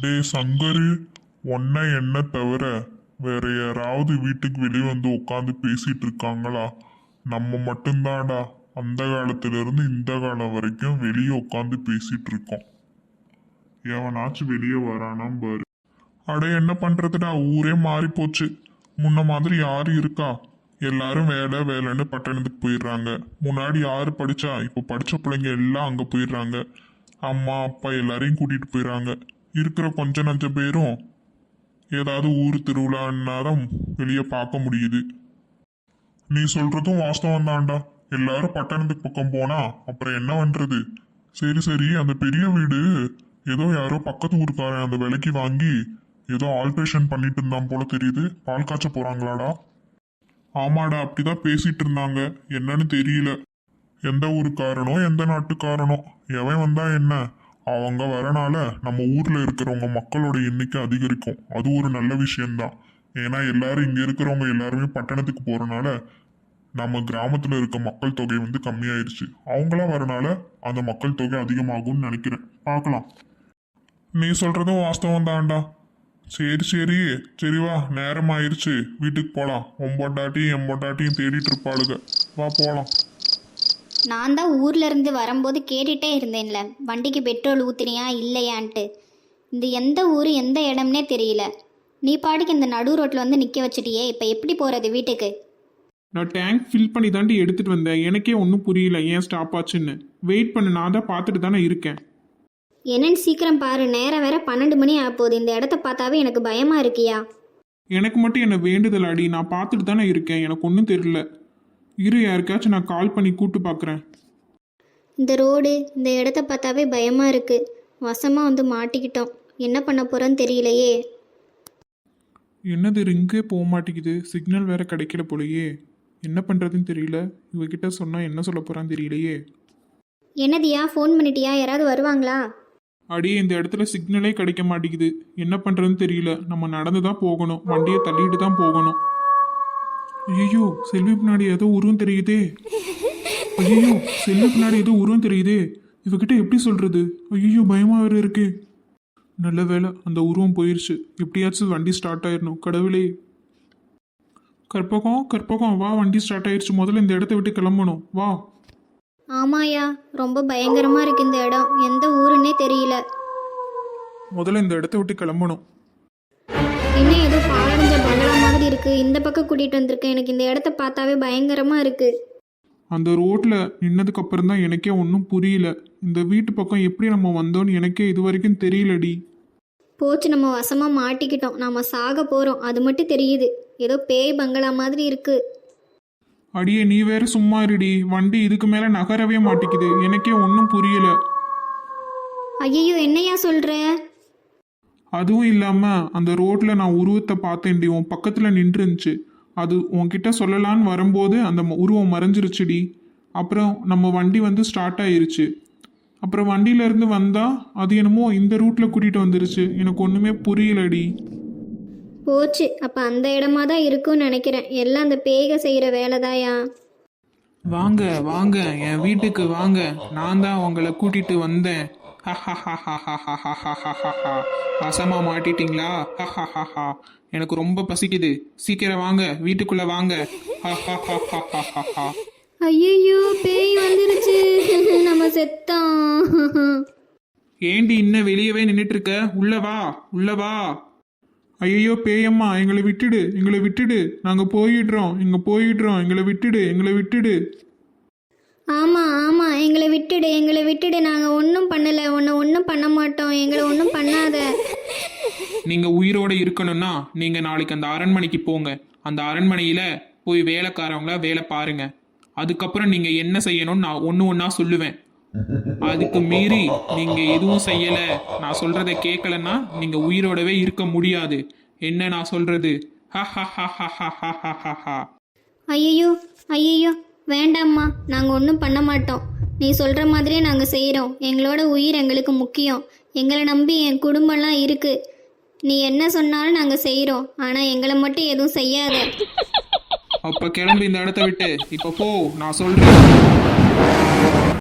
டே சங்கரு ஒன்ன என்ன தவிர வேற யாராவது வீட்டுக்கு வெளியே வந்து உட்காந்து பேசிட்டு இருக்காங்களா? நம்ம மட்டும்தாடா அந்த காலத்துல இருந்து இந்த காலம் வரைக்கும் வெளியே உட்காந்து பேசிட்டு இருக்கோம். எவனாச்சும் வெளியே வரானா பாரு. அட என்ன பண்றதுடா? ஊரே மாறி போச்சு முன்ன மாதிரி யாரு இருக்கா? எல்லாரும் வேலை வேலைன்னு பட்டணத்துக்கு போயிடுறாங்க. முன்னாடி யாரு படிச்சா? இப்போ படிச்ச பிள்ளைங்க எல்லாம் அங்க போயிடுறாங்க. அம்மா அப்பா எல்லாரையும் கூட்டிட்டு போயிடுறாங்க. இருக்கிற கொஞ்ச நஞ்ச பேரும் ஏதாவது ஊர் திருவிழான்னாதான் வெளியே பார்க்க முடியுது. நீ சொல்றதும் வாஸ்தவம் தான்டா. எல்லாரும் பட்டணத்துக்கு பக்கம் போனா அப்புறம் என்ன பண்றது? சரி சரி அந்த பெரிய வீடு ஏதோ யாரோ பக்கத்து ஊருக்காரன் அந்த விலைக்கு வாங்கி ஏதோ ஆல்ட்ரேஷன் பண்ணிட்டு இருந்தான் போல தெரியுது. பால் காய்ச்ச போறாங்களாடா. ஆமாடா அப்படிதான் பேசிட்டு இருந்தாங்க. என்னன்னு தெரியல. எந்த ஊருக்காரனோ எந்த நாட்டுக்காரனோ. எவன் வந்தா என்ன? அவங்க வரனால நம்ம ஊர்ல இருக்கிறவங்க மக்களோட எண்ணிக்கை அதிகரிக்கும். அது ஒரு நல்ல விஷயம்தான். ஏன்னா எல்லாரும் இங்க இருக்கிறவங்க எல்லாருமே பட்டணத்துக்கு போறனால நம்ம கிராமத்துல இருக்க மக்கள் தொகை வந்து கம்மியாயிருச்சு. அவங்களாம் வரனால அந்த மக்கள் தொகை அதிகமாகும்னு நினைக்கிறேன். பார்க்கலாம். நீ சொல்றதும் வாஸ்தவம் தான்டா. சரி சரி. சரி வா. நேரம் ஆயிடுச்சு வீட்டுக்கு போகலாம் உன் பொண்டாட்டியும் என் பொண்டாட்டியும் தேடிட்டு இருப்பாளுங்க வா போகலாம் நான் தான் ஊர்ல இருந்து வரும்போது கேட்டுட்டே இருந்தேன்ல. வண்டிக்கு பெட்ரோல் ஊத்துனியா இல்லையான்ட்டு. இந்த எந்த ஊர் எந்த இடம்னே தெரியல. நீ பாட்டுக்கு இந்த நடு ரோட்டில் வந்து நிற்க வச்சிட்டியே இப்போ எப்படி போகிறது வீட்டுக்கு? நான் டேங்க் ஃபில் பண்ணி தாண்டி எடுத்துட்டு வந்தேன். எனக்கே ஒன்றும் புரியல ஏன் ஸ்டாப் ஆச்சுன்னு. வெயிட் பண்ணு நான் தான் பார்த்துட்டு தானே இருக்கேன். என்னன்னு சீக்கிரம் பாரு நேரம் வேற பன்னெண்டு மணி ஆக போகுது இந்த இடத்த பார்த்தாவே எனக்கு பயமா இருக்கியா? எனக்கு மட்டும் என்ன வேண்டுதல் அடி. நான் பார்த்துட்டு தானே இருக்கேன். எனக்கு ஒன்றும் தெரியல. இரு யாருக்காச்சும் நான் கால் பண்ணி கூட்டு பார்க்குறேன் இந்த ரோடு இந்த இடத்த பார்த்தாவே பயமா இருக்கு. வசமாக வந்து மாட்டிக்கிட்டோம். என்ன பண்ண போறோன்னு தெரியலையே. என்னது ரிங்கே போக மாட்டேங்குது. சிக்னல் வேற கிடைக்கல போலயே. என்ன பண்ணுறதுன்னு தெரியல. இவகிட்ட சொன்னால் என்ன சொல்ல போகிறான்னு தெரியலையே. என்னதியா ஃபோன் பண்ணிட்டியா? யாராவது வருவாங்களா? அடியே இந்த இடத்துல சிக்னலே கிடைக்க மாட்டேங்குது. என்ன பண்ணுறதுன்னு தெரியல. நம்ம நடந்து தான் போகணும். வண்டியை தள்ளிட்டு தான் போகணும். ஐயோ செல்வி பின்னாடி ஏதோ உருவம் தெரியுதே. ஐயோ செல்வி பின்னாடி ஏதோ உருவம் தெரியுதே. இவகிட்ட எப்படி சொல்றது? ஐயோ பயமா வேற இருக்கு. நல்ல வேளை அந்த உருவம் போயிருச்சு. எப்படியாச்சும் வண்டி ஸ்டார்ட் ஆயிடணும் கடவுளே. கற்பகம் கற்பகம் வா வண்டி ஸ்டார்ட் ஆயிருச்சு. முதல்ல இந்த இடத்த விட்டு கிளம்பணும். வா. ஆமாயா ரொம்ப பயங்கரமா இருக்கு இந்த இடம். எந்த ஊருன்னே தெரியல. முதல்ல இந்த இடத்த விட்டு கிளம்பணும். இன்னும் ஏதோ பாழடைஞ்ச பங்களா மாதிரி இருக்கு. இந்த பக்கம் கூட்டிட்டு வந்திருக்கேன் எனக்கு இந்த இடத்த பார்த்தாவே பயங்கரமா இருக்கு. அந்த ரோட்ல நின்னதுக்கு அப்புறம் தான் எனக்கே ஒன்றும் புரியல. இந்த வீட்டு பக்கம் எப்படி நம்ம வந்தோம்னு எனக்கே இது வரைக்கும் தெரியலடி. போச்சு. நம்ம வசமா மாட்டிக்கிட்டோம். நாம சாக போறோம். அது மட்டும் தெரியுது. ஏதோ பேய் பங்களா மாதிரி இருக்கு. அடியே நீ வேற சும்மா இருடி. வண்டி இதுக்கு மேல நகரவே மாட்டேங்குது எனக்கே ஒன்றும் புரியல. ஐயோ என்னையா சொல்ற? அதுவும் இல்லாம அந்த ரோட்ல நான் உருவத்தை பார்த்தேன்டி உன் பக்கத்துல நின்று இருந்துச்சு அது உன்கிட்ட சொல்லலான்னு வரும்போது அந்த ம- உருவம் மறைஞ்சிருச்சுடி. அப்புறம் நம்ம வண்டி வந்து ஸ்டார்ட் ஆயிருச்சு. அப்புறம் வண்டியில இருந்து வந்தா அது என்னமோ இந்த ரூட்ல கூட்டிட்டு வந்துருச்சு. எனக்கு ஒண்ணுமே புரியலடி. போச்சு. அப்ப அந்த இடமா தான் இருக்கும்னு நினைக்கிறேன். எல்லாம் அந்த பேய்க செய்யற வேலைதாயா வாங்க வாங்க. என் வீட்டுக்கு வாங்க. நான் தான் உங்களை கூட்டிட்டு வந்தேன். வசமா மாட்டிட்டீங்களா. எனக்கு ரொம்ப பசிக்குது. சீக்கிரம் வாங்க. வீட்டுக்குள்ள வாங்க. ஐயோ பேய் வந்துருச்சு. நம்ம செத்தோம். ஏண்டி இன்னும் வெளியவே நின்னுட்டு இருக்க உள்ள வா உள்ள வா. ஐயோ பேயம்மா எங்களை விட்டுடு எங்களை விட்டுடு. நாங்க போயிடுறோம் இங்க போயிடுறோம். எங்களை விட்டுடு எங்களை விட்டுடு. ஆமாம் ஆமாம் எங்களை விட்டுடு எங்களை விட்டுடு. நாங்கள் ஒன்றும் பண்ணலை. ஒன்று ஒன்றும் பண்ண மாட்டோம். எங்களை ஒன்றும் பண்ணாத. நீங்கள் உயிரோடு இருக்கணும்னா நீங்கள் நாளைக்கு அந்த அரண்மனைக்கு போங்க. அந்த அரண்மனையில் போய் வேலைக்காரவங்கள வேலை பாருங்க. அதுக்கப்புறம் நீங்கள் என்ன செய்யணும்னு நான் ஒன்று ஒன்றா சொல்லுவேன். அதுக்கு மீறி நீங்க எதுவும் செய்யல. நான் சொல்றதை கேட்கலன்னா நீங்க உயிரோடவே இருக்க முடியாது. என்ன நான் சொல்றது? ஹா ஹா ஹா ஹா ஹா ஹா ஹா ஐயோ ஐயோ வேண்டாம்மா நாங்கள் ஒன்றும் பண்ண மாட்டோம். நீ சொல்கிற மாதிரியே நாங்கள் செய்கிறோம் எங்களோட உயிர் எங்களுக்கு முக்கியம். எங்களை நம்பி என் குடும்பம்லாம் இருக்கு. நீ என்ன சொன்னாலும் நாங்கள் செய்கிறோம் ஆனால் எங்களை மட்டும் எதுவும் செய்யாத. அப்போ கிளம்பி இந்த இடத்த விட்டு. இப்போ போ நான் சொல்கிறேன்